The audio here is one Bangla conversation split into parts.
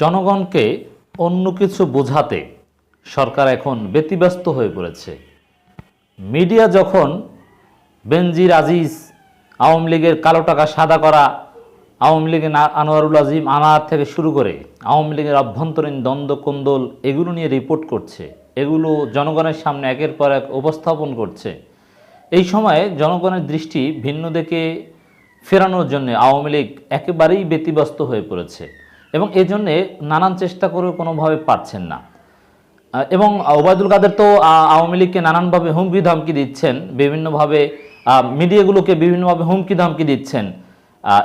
জনগণকে অন্য কিছু বোঝাতে সরকার এখন ব্যতিব্যস্ত হয়ে পড়েছে। মিডিয়া যখন বেনজির আজিজ, আওয়ামী লীগের কালো টাকা সাদা করা, আওয়ামী লীগের আনোয়ারুল আজিম আনার থেকে শুরু করে আওয়ামী লীগের অভ্যন্তরীণ দ্বন্দ্ব, কোন্দল, এগুলো নিয়ে রিপোর্ট করছে। এগুলো জনগণের সামনে একের পর এক উপস্থাপন করছে। এই সময়ে জনগণের দৃষ্টি ভিন্ন দিকে ফেরানোর জন্য আওয়ামী লীগ একেবারেই ব্যতিব্যস্ত হয়ে পড়েছে। এবং এজন্যে নানান চেষ্টা করেও কোনোভাবে পারছেন না। এবং ওবায়দুল কাদের তো আওয়ামী লীগকে নানানভাবে হুমকি ধমকি দিচ্ছেন, বিভিন্নভাবে মিডিয়াগুলোকে বিভিন্নভাবে হুমকি ধমকি দিচ্ছেন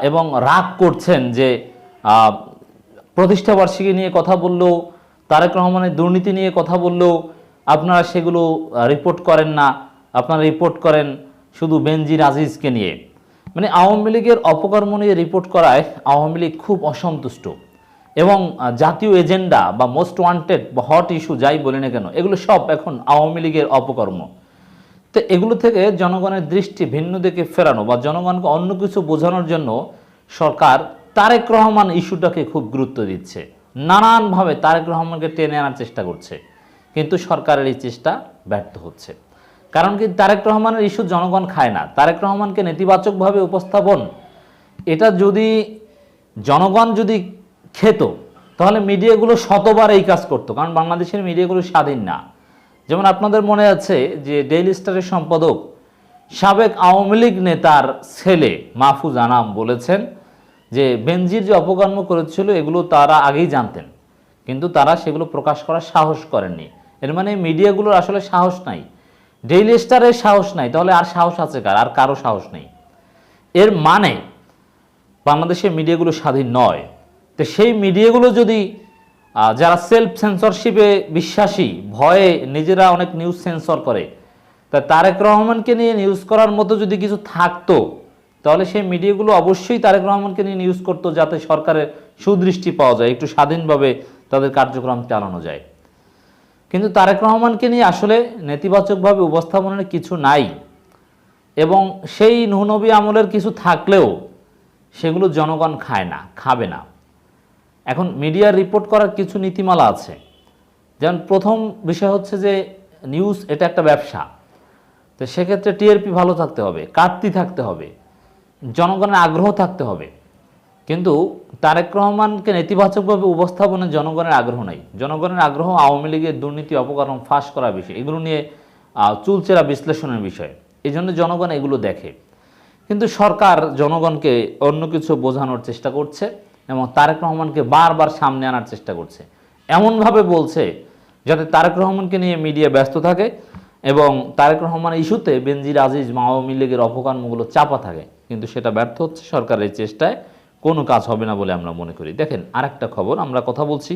এবং রাগ করছেন যে প্রতিষ্ঠাবার্ষিকী নিয়ে কথা বললেও, তারেক রহমানের দুর্নীতি নিয়ে কথা বললেও আপনারা সেগুলো রিপোর্ট করেন না। আপনারা রিপোর্ট করেন শুধু বেনজির আজিজকে নিয়ে। মানে আওয়ামী লীগের অপকর্ম নিয়ে রিপোর্ট করায় আওয়ামী লীগ খুব অসন্তুষ্ট। এবং জাতীয় এজেন্ডা বা মোস্ট ওয়ান্টেড বা হট ইস্যু যাই বলি না কেন, এগুলো সব এখন আওয়ামী লীগের অপকর্ম। তো এগুলো থেকে জনগণের দৃষ্টি ভিন্ন দিকে ফেরানো বা জনগণকে অন্য কিছু বোঝানোর জন্য সরকার তারেক রহমান ইস্যুটাকে খুব গুরুত্ব দিচ্ছে। নানানভাবে তারেক রহমানকে টেনে আনার চেষ্টা করছে, কিন্তু সরকারের এই চেষ্টা ব্যর্থ হচ্ছে। কারণ কি তারেক রহমানের ইস্যু জনগণ খায় না। তারেক রহমানকে নেতিবাচকভাবে উপস্থাপন, এটা যদি জনগণ যদি খেত, তাহলে মিডিয়াগুলো শতবার এই কাজ করতো, কারণ বাংলাদেশের মিডিয়াগুলো স্বাধীন না। যেমন আপনাদের মনে আছে যে ডেইলি স্টারের সম্পাদক সাবেক আওয়ামী লীগ নেতার ছেলে মাহফুজ আনাম বলেছেন যে বেনজির যে অপকর্ম করেছিল, এগুলো তারা আগেই জানতেন, কিন্তু তারা সেগুলো প্রকাশ করার সাহস করেননি। এর মানে মিডিয়াগুলোর আসলে সাহস নাই। ডেইলি স্টারের সাহস নাই, তাহলে আর সাহস আছে কার? আর কারও সাহস নেই। এর মানে বাংলাদেশের মিডিয়াগুলো স্বাধীন নয়। তো সেই মিডিয়াগুলো যদি যারা সেলফ সেন্সরশিপে বিশ্বাসী, ভয়ে নিজেরা অনেক নিউজ সেন্সর করে, তা তারেক রহমানকে নিয়ে নিউজ করার মতো যদি কিছু থাকতো, তাহলে সেই মিডিয়াগুলো অবশ্যই তারেক রহমানকে নিয়ে নিউজ করতো যাতে সরকারের সুদৃষ্টি পাওয়া যায়, একটু স্বাধীনভাবে তাদের কার্যক্রম চালানো যায়। কিন্তু তারেক রহমানকে নিয়ে আসলে নেতিবাচকভাবে উপস্থাপনের কিছু নাই এবং সেই নুহনবী আমলের কিছু থাকলেও সেগুলো জনগণ খায় না, খাবে না। এখন মিডিয়ার রিপোর্ট করার কিছু নীতিমালা আছে। যেমন প্রথম বিষয় হচ্ছে যে নিউজ এটা একটা ব্যবসা। তো সেক্ষেত্রে টিআরপি ভালো থাকতে হবে, কাটতি থাকতে হবে, জনগণের আগ্রহ থাকতে হবে। কিন্তু তারেক রহমানকে নেতিবাচকভাবে উপস্থাপনের জনগণের আগ্রহ নাই। জনগণের আগ্রহ আওয়ামী লীগের দুর্নীতি অপকর্ম ফাঁস করার বিষয়, এগুলো নিয়ে চুলচেরা বিশ্লেষণের বিষয়। এই জন্য জনগণ এগুলো দেখে। কিন্তু সরকার জনগণকে অন্য কিছু বোঝানোর চেষ্টা করছে। এবং তারেক রহমানকে বারবার সামনে আনার চেষ্টা করছে। এমনভাবে বলছে যাতে তারেক রহমানকে নিয়ে মিডিয়া ব্যস্ত থাকে এবং তারেক রহমান ইস্যুতে বেনজির আজিজ আওয়ামী লীগের অপকর্মগুলো চাপা থাকে। কিন্তু সেটা ব্যর্থ হচ্ছে সরকারের চেষ্টায়। কোনো কাজ হবে না বলে আমরা মনে করি। দেখেন, আরেকটা খবর, আমরা কথা বলছি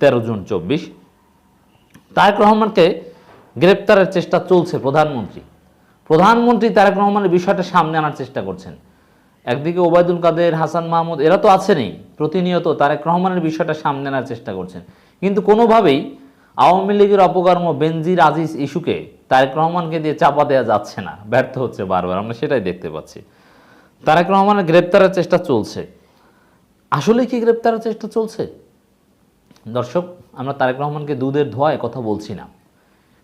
তেরো জুন চব্বিশ। তারেক রহমানকে গ্রেপ্তারের চেষ্টা চলছে প্রধানমন্ত্রী। প্রধানমন্ত্রী তারেক রহমানের বিষয়টা সামনে আনার চেষ্টা করছেন। একদিকে ওবায়দুল কাদের, হাসান মাহমুদ, এরা তো আছেনই। প্রতিনিয়ত তারেক রহমানের বিষয়টা সামনে আনার চেষ্টা করছেন। কিন্তু কোনোভাবেই আওয়ামী লীগের অপকর্ম বেনজির আজিজ ইস্যুকে তারেক রহমানকে দিয়ে চাপা দেওয়া যাচ্ছে না। ব্যর্থ হচ্ছে বারবার, আমরা সেটাই দেখতে পাচ্ছি। তারেক রহমানের গ্রেপ্তারের চেষ্টা চলছে। আসলে কি গ্রেপ্তারের চেষ্টা চলছে? দর্শক, আমরা তারেক রহমানকে দুধের ধোয়ায় কথা বলছি না।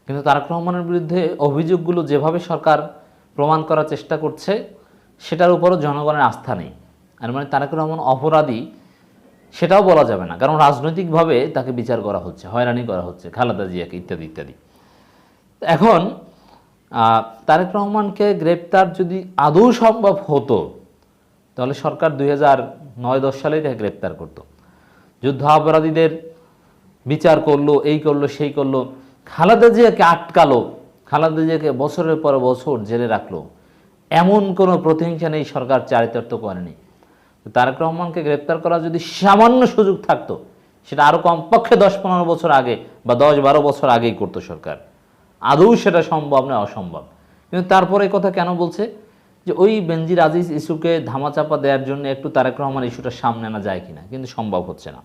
কিন্তু তারেক রহমানের বিরুদ্ধে অভিযোগগুলো যেভাবে সরকার প্রমাণ করার চেষ্টা করছে সেটার উপরও জনগণের আস্থা নেই। আর মানে তারেক রহমান অপরাধী, সেটাও বলা যাবে না। কারণ রাজনৈতিকভাবে তাকে বিচার করা হচ্ছে, হয়রানি করা হচ্ছে, খালেদা জিয়াকে ইত্যাদি ইত্যাদি। এখন তারেক রহমানকে গ্রেপ্তার যদি আদৌ সম্ভব হতো, তাহলে সরকার দুই হাজার নয় দশ সালেই তাকে গ্রেপ্তার করতো। যুদ্ধাপরাধীদের বিচার করল, এই করল, সেই করল। খালেদা জিয়াকে আটকালো, খালেদা জিয়াকে বছরের পর বছর জেলে রাখল। এমন কোনো প্রতিহিংসা নেই, সরকার চারিতার্থ করেনি। তারেক রহমানকে গ্রেপ্তার করার যদি সামান্য সুযোগ থাকতো, সেটা আরও কমপক্ষে দশ পনেরো বছর আগে বা দশ বারো বছর আগেই করতো সরকার। আদৌ সেটা সম্ভব নয় অসম্ভব। কিন্তু তারপরে কথা কেন বলছে? যে ওই বেনজির আজিজ ইস্যুকে ধামাচাপা দেওয়ার জন্য একটু তারেক রহমান ইস্যুটা সামনে আনা যায় কিনা, কিন্তু সম্ভব হচ্ছে না।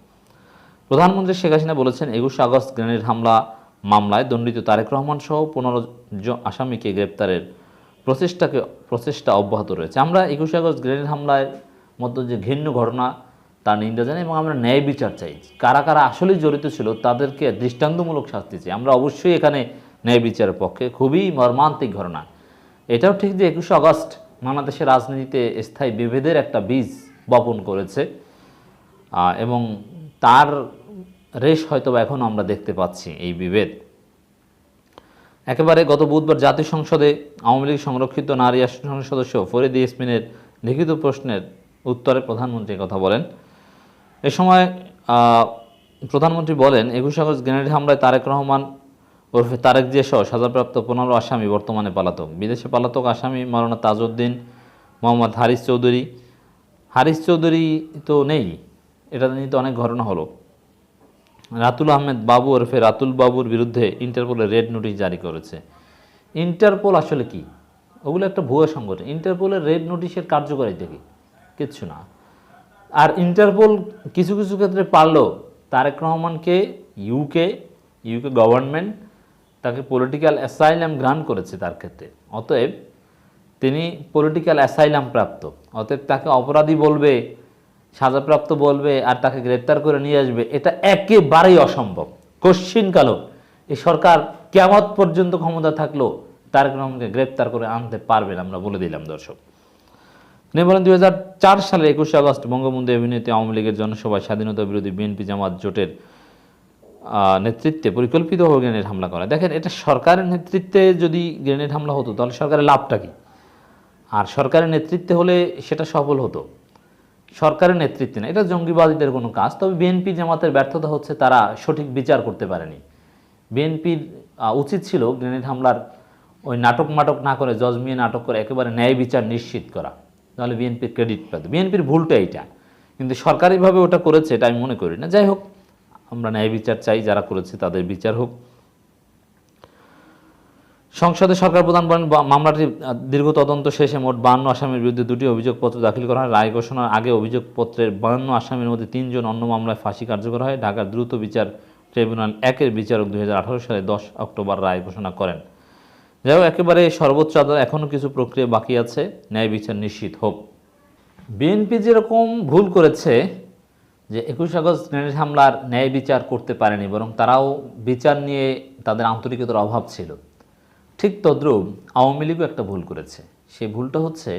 প্রধানমন্ত্রী শেখ হাসিনা বলেছেন, একুশে আগস্ট গ্রেনেড হামলা মামলায় দণ্ডিত তারেক রহমান সহ পনেরো আসামিকে গ্রেপ্তারের প্রচেষ্টাকে, প্রচেষ্টা অব্যাহত রয়েছে। আমরা একুশে আগস্ট গ্রেনেড হামলায় মতো যে ঘৃণ্য ঘটনা তার নিন্দা জানাই এবং আমরা ন্যায় বিচার চাই। কারা কারা আসলেই জড়িত ছিল তাদেরকে দৃষ্টান্তমূলক শাস্তি চাই। আমরা অবশ্যই এখানে ন্যায় বিচারের পক্ষে। খুবই মর্মান্তিক ঘটনা। এটাও ঠিক যে একুশে আগস্ট বাংলাদেশের রাজনীতিতে স্থায়ী বিভেদের একটা বীজ বপন করেছে এবং তার রেশ হয়তো বা এখনও আমরা দেখতে পাচ্ছি এই বিভেদ। একেবারে গত বুধবার জাতীয় সংসদে আওয়ামী লীগ সংরক্ষিত নারী আসন সদস্য ফরিদ ইসমিনের লিখিত প্রশ্নের উত্তরে প্রধানমন্ত্রী কথা বলেন। এ সময় প্রধানমন্ত্রী বলেন, একুশ আগস্ট গ্রেনেড হামলায় তারেক রহমান ওরফে তারেক জিয়া সহ সাজাপ্রাপ্ত পনেরো আসামি বর্তমানে পালাতক। বিদেশে পালাতক আসামি মাওলানা তাজউদ্দিন, মোহাম্মদ হারিস চৌধুরী। হারিস চৌধুরী তো নেই, এটা নিয়ে তো অনেক ঘটনা হলো। রাতুল আহমেদ বাবু ওরফে রাতুল বাবুর বিরুদ্ধে ইন্টারপোলের রেড নোটিশ জারি করেছে। ইন্টারপোল আসলে কি? ওগুলো একটা ভুয়া সংগঠন। ইন্টারপোলের রেড নোটিশের কার্যকারিতা কি? কিচ্ছু না। আর ইন্টারপোল কিছু কিছু ক্ষেত্রে পারলেও তারেক রহমানকে ইউকে ইউকে গভর্নমেন্ট তাকে পলিটিক্যাল অ্যাসাইলাম গ্রান্ট করেছে তার ক্ষেত্রে। অতএব তিনি পলিটিক্যাল অ্যাসাইলাম প্রাপ্ত। অতএব তাকে অপরাধী বলবে সাজাপ্রাপ্ত বলবে আর তাকে গ্রেপ্তার করে নিয়ে আসবে, এটা একেবারেই অসম্ভব। কশ্চিনকালও এই সরকার কেমত পর্যন্ত ক্ষমতা থাকলেও তারেক রহমানকে গ্রেপ্তার করে আনতে পারবে না, আমরা বলে দিলাম, দর্শক। তিনি বলেন, দুই চার সালে একুশে আগস্ট বঙ্গবন্ধু অভিনীত আওয়ামী লীগের জনসভায় স্বাধীনতা বিরোধী বিএনপি জামাত জোটের নেতৃত্বে পরিকল্পিতভাবে গ্রেনেড হামলা করা। দেখেন, এটা সরকারের নেতৃত্বে যদি গ্রেনেড হামলা হতো, তাহলে সরকারের লাভটা কি? আর সরকারের নেতৃত্বে হলে সেটা সফল হতো। সরকারের নেতৃত্বে না, এটা জঙ্গিবাদীদের কোনো কাজ। তবে বিএনপি জামাতের ব্যর্থতা হচ্ছে তারা সঠিক বিচার করতে পারেনি। বিএনপির উচিত ছিল গ্রেনেড হামলার ওই নাটক মাটক না করে জজমিয়ে নাটক করে একেবারে ন্যায় বিচার নিশ্চিত করা তাহলে বিএনপির ক্রেডিট পেত। বিএনপির ভুলটা এইটা। কিন্তু সরকারিভাবে ওটা করেছে এটা আমি মনে করি না। যাই হোক, আমরা ন্যায় বিচার চাই, যারা করেছে তাদের বিচার হোক। সংসদে সরকার প্রধান বলেন মামলাটি দীর্ঘ তদন্ত শেষে মোট বান্ন আসামির বিরুদ্ধে দুটি অভিযোগপত্র দাখিল করা হয়। রায় ঘোষণার আগে অভিযোগপত্রের বান্ন আসামির মধ্যে তিনজন অন্য মামলায় ফাঁসি কার্যকর হয়। ঢাকার দ্রুত বিচার ট্রাইব্যুনাল একের বিচারক দু হাজার আঠেরো সালে দশ অক্টোবর রায় ঘোষণা করেন। যাই একেবারে সর্বোচ্চ আদালত এখনও কিছু প্রক্রিয়া বাকি আছে। ন্যায় বিচার নিশ্চিত হোক। বিএনপি যেরকম ভুল করেছে যে একুশ আগস্ট গ্রেনেড হামলার ন্যায় বিচার করতে পারেনি, বরং তারাও বিচার নিয়ে তাদের আন্তরিকতার অভাব ছিল। ঠিক তদ্রূপ আওয়ামী লীগও একটা ভুল করেছে। সেই ভুলটা হচ্ছে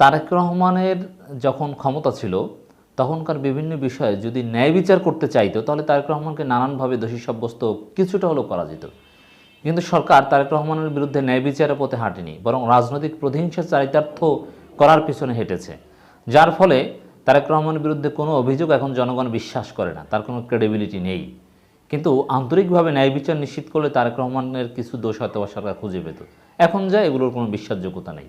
তারেক রহমানের যখন ক্ষমতা ছিল, তখনকার বিভিন্ন বিষয়ে যদি ন্যায় বিচার করতে চাইতো, তাহলে তারেক রহমানকে নানানভাবে দোষী সাব্যস্ত কিছুটা হলেও করা যেত। কিন্তু সরকার তারেক রহমানের বিরুদ্ধে ন্যায় বিচারের পথে হাঁটেনি, বরং রাজনৈতিক প্রতিহিংসা চারিতার্থ করার পিছনে হেঁটেছে। যার ফলে তারেক রহমানের বিরুদ্ধে কোনো অভিযোগ এখন জনগণ বিশ্বাস করে না, তার কোনো ক্রেডিবিলিটি নেই। কিন্তু আন্তরিকভাবে ন্যায় বিচার নিশ্চিত করলে তারেক রহমানের কিছু দোষ হয়তো সরকার খুঁজে পেত। এখন যা, এগুলোর কোনো বিশ্বাসযোগ্যতা নেই।